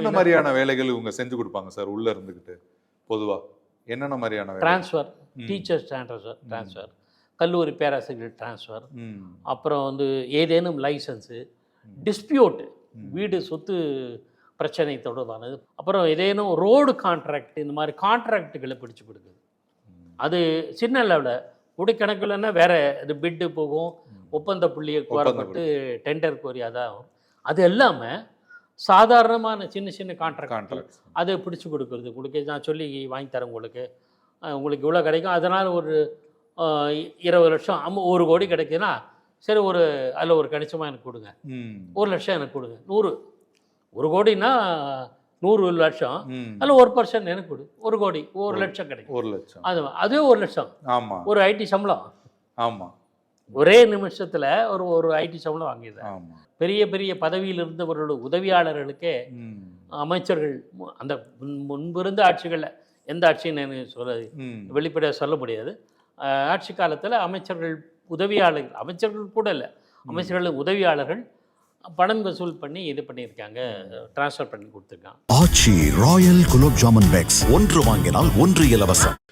என்னென்ன மாதிரியான வேலைகள் இவங்க செஞ்சு கொடுப்பாங்க சார் உள்ள இருந்துகிட்டு? பொதுவா என்னென்ன மாதிரியான ட்ரான்ஸ்ஃபர். டீச்சர்ஸ் ட்ரான்ஸ்ஃபர் ட்ரான்ஸ்ஃபர் கல்லூரி பேராசிரியர் ட்ரான்ஸ்ஃபர். அப்புறம் வந்து ஏதேனும் லைசன்ஸு டிஸ்பியூட். வீடு சொத்து பிரச்சனை தொடர்பானது. அப்புறம் ஏதேனும் ரோடு கான்ட்ராக்ட் இந்த மாதிரி கான்ட்ராக்டுகளை பிடிச்சு கொடுக்குது. அது சின்ன லெவலில் கோடிக்கணக்கில்னா வேற இது பிட்டு போகும். ஒப்பந்த புள்ளியை கோரப்பட்டு டெண்டர் கோரி அதான் அது இல்லாமல் சாதாரணமான சின்ன சின்ன கான்ட்ராக்ட் கான்ட்ராக்ட் அதை பிடிச்சு கொடுக்குறது. உங்களுக்கு நான் சொல்லி வாங்கி தரேன் உங்களுக்கு. உங்களுக்கு இவ்வளோ கிடைக்கும். அதனால் ஒரு இருபது லட்சம் அம்ம ஒரு கோடி கிடைக்குதுன்னா சரி ஒரு அதில் ஒரு கணிசமாக எனக்கு கொடுங்க. ஒரு லட்சம் எனக்கு கொடுங்க. நூறு. ஒரு கோடின்னா நூறு லட்சம். அதில் ஒரு பர்சன்ட் எனக்கு கொடு. ஒரு கோடி ஒரு லட்சம் கிடைக்கும். ஒரு லட்சம். அது அதுவே ஒரு லட்சம். ஆமா. ஒரு ஐடி சம்பளம். ஆமா. ஒரே நிமிஷத்தில் ஒரு ஒரு ஐடி சம்பளம் வாங்கிடுறேன். ஆமா. பெரிய பெரிய பதவியில் இருந்தவர்களோட உதவியாளர்களுக்கே. அமைச்சர்கள் அந்த முன்- முன்பிருந்த ஆட்சிகளில் எந்த ஆட்சின்னு எனக்கு சொல்ல ம். வெளிப்படையாக சொல்ல முடியாது. ஆட்சி காலத்தில் அமைச்சர்கள் உதவியாளர்கள் அமைச்சர்கள் கூட இல்லை. அமைச்சர்கள் உதவியாளர்கள் பணம் வசூல் பண்ணி இது பண்ணியிருக்காங்க. ட்ரான்ஸ்ஃபர் பண்ணி கொடுத்துருக்காங்க. Aachi royal gulab jamun packs. ஒன்று வாங்கினால் ஒன்று இலவசம்.